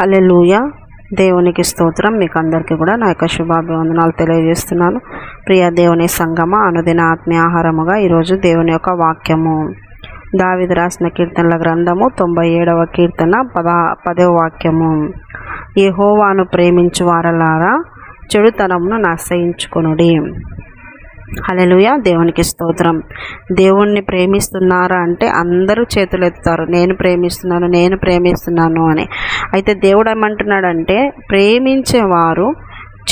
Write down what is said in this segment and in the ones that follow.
హల్లెలూయా. దేవునికి స్తోత్రం. మీకు అందరికీ కూడా నా యొక్క శుభాభివందనాలు తెలియజేస్తున్నాను. ప్రియ దేవుని సంగమ అనుదిన ఆత్మీయ ఆహారముగా ఈరోజు దేవుని యొక్క వాక్యము. దావిది రాసిన కీర్తనల గ్రంథము తొంభై ఏడవ కీర్తన పద పదవ వాక్యము. ఈ హోవాను ప్రేమించు వారలారా చెడుతనమును నశయించుకొనుడి హల్లెలూయా. దేవునికి స్తోత్రం. దేవుణ్ణి ప్రేమిస్తున్నారా అంటే అందరూ చేతులు ఎత్తుతారు నేను ప్రేమిస్తున్నాను నేను ప్రేమిస్తున్నాను అని. అయితే దేవుడు ఏమంటున్నాడంటే ప్రేమించేవారు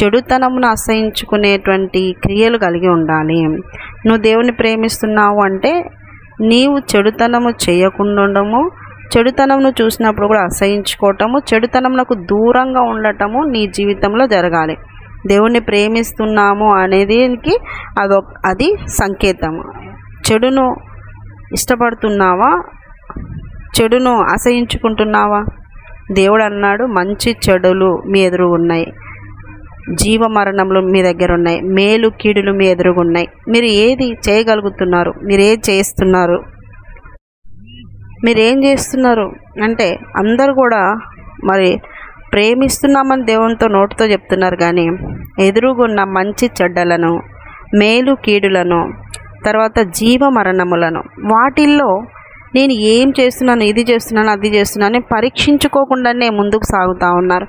చెడుతనమును అసహించుకునేటువంటి క్రియలు కలిగి ఉండాలి. నువ్వు దేవుని ప్రేమిస్తున్నావు అంటే నీవు చెడుతనము చేయకుండా ఉండము చెడుతనమును చూసినప్పుడు కూడా అసహించుకోవటము చెడుతనమునకు దూరంగా ఉండటము నీ జీవితంలో జరగాలి. దేవుణ్ణి ప్రేమిస్తున్నాము అనేదికి అదొ అది సంకేతం చెడును ఇష్టపడుతున్నావా? చెడును అసహించుకుంటున్నావా దేవుడు అన్నాడు మంచి చెడులు మీ ఎదురు ఉన్నాయి. జీవ మరణములు మీ దగ్గర ఉన్నాయి మేలు కీడులు మీ ఎదురుగా ఉన్నాయి మీరు ఏది చేయగలుగుతున్నారు? మీరు ఏది చేస్తున్నారు. మీరేం చేస్తున్నారు? అంటే అందరు కూడా మరి ప్రేమిస్తున్నామని దేవునితో నోటితో చెప్తున్నారు కానీ ఎదురుగున్న మంచి చెడ్డలను మేలు కీడులను తర్వాత జీవ మరణములను వాటిల్లో నేను ఏం చేస్తున్నాను ఇది చేస్తున్నాను అది చేస్తున్నాను పరీక్షించుకోకుండానే ముందుకు సాగుతూ ఉన్నారు.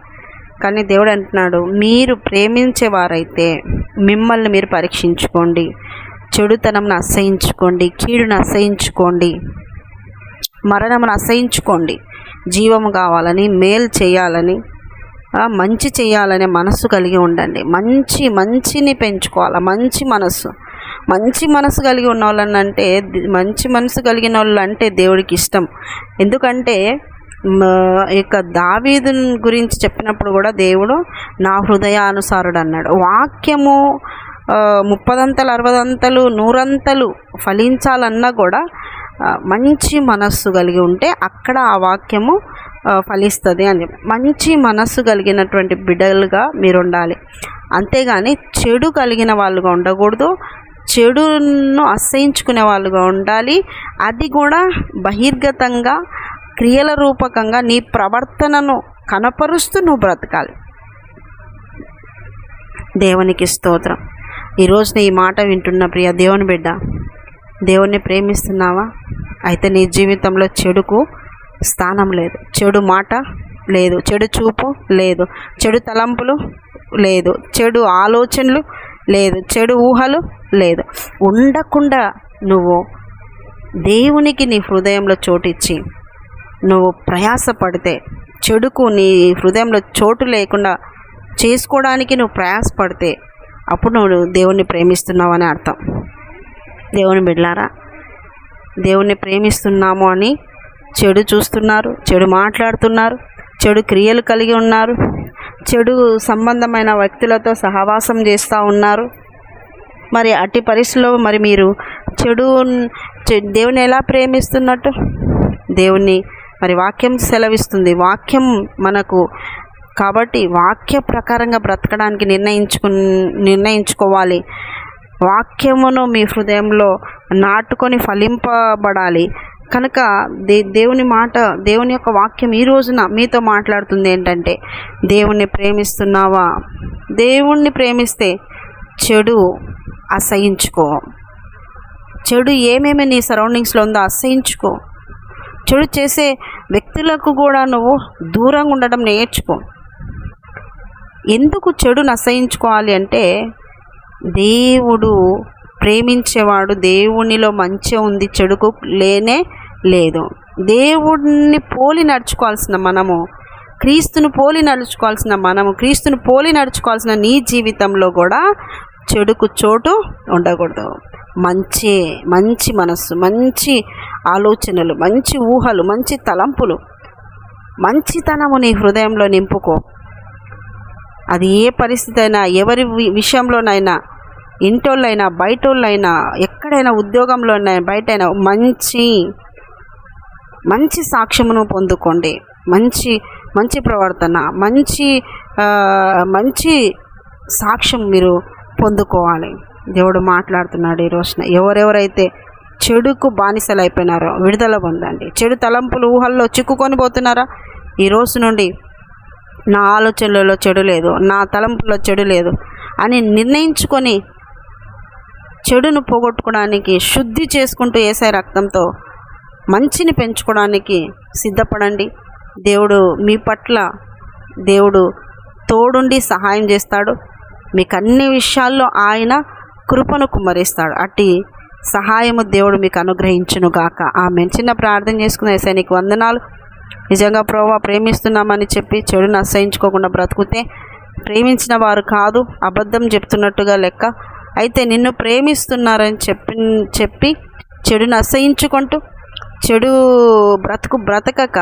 కానీ దేవుడు అంటున్నాడు మీరు ప్రేమించేవారైతే మిమ్మల్ని మీరు పరీక్షించుకోండి చెడుతనంను అసహించుకోండి కీడును అసహించుకోండి మరణమును అసహించుకోండి జీవము కావాలని మేలు చేయాలని మంచి చేయాలనే మనస్సు కలిగి ఉండండి. మంచి మంచిని పెంచుకోవాలి? మంచి మనస్సు. మంచి మనసు కలిగి ఉన్న వాళ్ళని అంటే మంచి మనసు కలిగిన వాళ్ళు అంటే దేవుడికి ఇష్టం. ఎందుకంటే యొక్క దావీదు గురించి చెప్పినప్పుడు కూడా దేవుడు నా హృదయానుసారుడు అన్నాడు వాక్యము ముప్పదంతలు అరవదంతలు నూరంతలు ఫలించాలన్నా కూడా మంచి మనస్సు కలిగి ఉంటే అక్కడ ఆ వాక్యము ఫలిస్తుంది అని మంచి మనస్సు కలిగినటువంటి బిడ్డలుగా మీరు ఉండాలి అంతేగాని చెడు కలిగిన వాళ్ళుగా ఉండకూడదు. చెడును అసహించుకునే వాళ్ళుగా ఉండాలి. అది కూడా బహిర్గతంగా క్రియల రూపకంగా నీ ప్రవర్తనను కనపరుస్తూ నువ్వు బ్రతకాలి. దేవునికి స్తోత్రం. ఈరోజు నీ ఈ మాట వింటున్న ప్రియ దేవుని బిడ్డ దేవుణ్ణి ప్రేమిస్తున్నావా? అయితే నీ జీవితంలో చెడుకు స్థానం లేదు. చెడు మాట లేదు. చెడు చూపు లేదు. చెడు తలంపులు లేదు. చెడు ఆలోచనలు లేదు. చెడు ఊహలు లేదు. ఉండకుండా నువ్వు దేవునికి నీ హృదయంలో చోటిచ్చి నువ్వు ప్రయాసపడితే చెడుకు నీ హృదయంలో చోటు లేకుండా చేసుకోవడానికి నువ్వు ప్రయాసపడితే అప్పుడు నువ్వు దేవుణ్ణి ప్రేమిస్తున్నావు అని అర్థం. దేవుని బిడ్లారా దేవుణ్ణి ప్రేమిస్తున్నాము అని చెడు చూస్తున్నారు చెడు మాట్లాడుతున్నారు చెడు క్రియలు కలిగి ఉన్నారు చెడు సంబంధమైన వ్యక్తులతో సహవాసం చేస్తూ ఉన్నారు. మరి అట్టి పరిస్థితిలో మరి మీరు చెడు చె- దేవుని ఎలా ప్రేమిస్తున్నట్టు? దేవుణ్ణి మరి వాక్యం సెలవిస్తుంది. వాక్యం మనకు కాబట్టి వాక్య ప్రకారంగా బ్రతకడానికి నిర్ణయించుకు నిర్ణయించుకోవాలి. వాక్యమును మీ హృదయంలో నాటుకొని ఫలింపబడాలి. కనుక దే దేవుని మాట దేవుని యొక్క వాక్యం ఈ రోజున మీతో మాట్లాడుతుంది ఏంటంటే దేవుణ్ణి ప్రేమిస్తున్నావా? దేవుణ్ణి ప్రేమిస్తే చెడు అసహించుకో. చెడు ఏమేమి నీ సరౌండింగ్స్లో ఉందో అసహించుకో. చెడు చేసే వ్యక్తులకు కూడా నువ్వు దూరంగా ఉండడం నేర్చుకో. ఎందుకు చెడును అసహించుకోవాలి అంటే దేవుడు ప్రేమించేవాడు దేవునిలో మంచి ఉంది చెడుకు లేనే లేదు. దేవుడిని పోలి నడుచుకోవాల్సిన మనము క్రీస్తును పోలి నడుచుకోవాల్సిన మనము క్రీస్తును పోలి నడుచుకోవాల్సిన నీ జీవితంలో కూడా చెడుకు చోటు ఉండకూడదు. మంచి మంచి మనస్సు మంచి ఆలోచనలు మంచి ఊహలు మంచి తలంపులు మంచితనము నీ హృదయంలో నింపుకో. అది ఏ పరిస్థితి అయినా ఎవరి వి- విషయంలోనైనా ఇంటోళ్ళైనా బయటోళ్ళైనా ఎక్కడైనా ఉద్యోగంలోనైనా బయటైనా మంచి మంచి సాక్ష్యమును పొందుకోండి. మంచి మంచి ప్రవర్తన మంచి మంచి సాక్ష్యం మీరు పొందుకోవాలి. దేవుడు మాట్లాడుతున్నాడు ఈ రోజున. ఎవరెవరైతే చెడుకు బానిసలు అయిపోయినారో విడుదల పొందండి. చెడు తలంపులు ఊహల్లో చిక్కుకొని పోతున్నారా? ఈ రోజు నుండి నా ఆలోచనలలో చెడు లేదు నా తలంపులో చెడు లేదు అని నిర్ణయించుకొని చెడును పోగొట్టుకోవడానికి శుద్ధి చేసుకుంటూ ఏసై రక్తంతో మంచిని పెంచుకోవడానికి సిద్ధపడండి. దేవుడు మీ పట్ల దేవుడు తోడుండి సహాయం చేస్తాడు. మీకు అన్ని విషయాల్లో ఆయన కృపను కుమ్మరిస్తాడు. అట్టి సహాయము దేవుడు మీకు అనుగ్రహించును గాక. ఆమె చిన్న ప్రార్థన చేసుకున్న ఏసై నీకు వందనాలు. నిజంగా ప్రోవా ప్రేమిస్తున్నామని చెప్పి చెడును అసహించుకోకుండా బ్రతుకుతే ప్రేమించిన వారు కాదు అబద్ధం చెప్తున్నట్టుగా లెక్క. అయితే నిన్ను ప్రేమిస్తున్నారని చెప్పి చెప్పి చెడును అసహించుకుంటూ చెడు బ్రతుకు బ్రతకక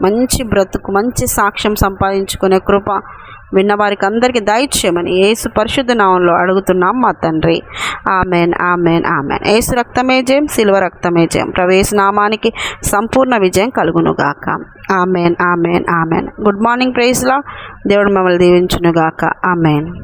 మంచి బ్రతుకు మంచి సాక్ష్యం సంపాదించుకునే కృప విన్న వారికి అందరికీ దయచేయమని ఏసు పరిశుద్ధ నామంలో అడుగుతున్నాం మా తండ్రి. Amen amen amen. ఏసు రక్తమే జయం సిల్వ రక్తమే జయం. ప్రవేశ నామానికి సంపూర్ణ విజయం కలుగునుగాక. Amen amen amen. Good morning ప్రైజ్లా. దేవుడు మమ్మల్ని దీవించునుగాక. ఆమెన్.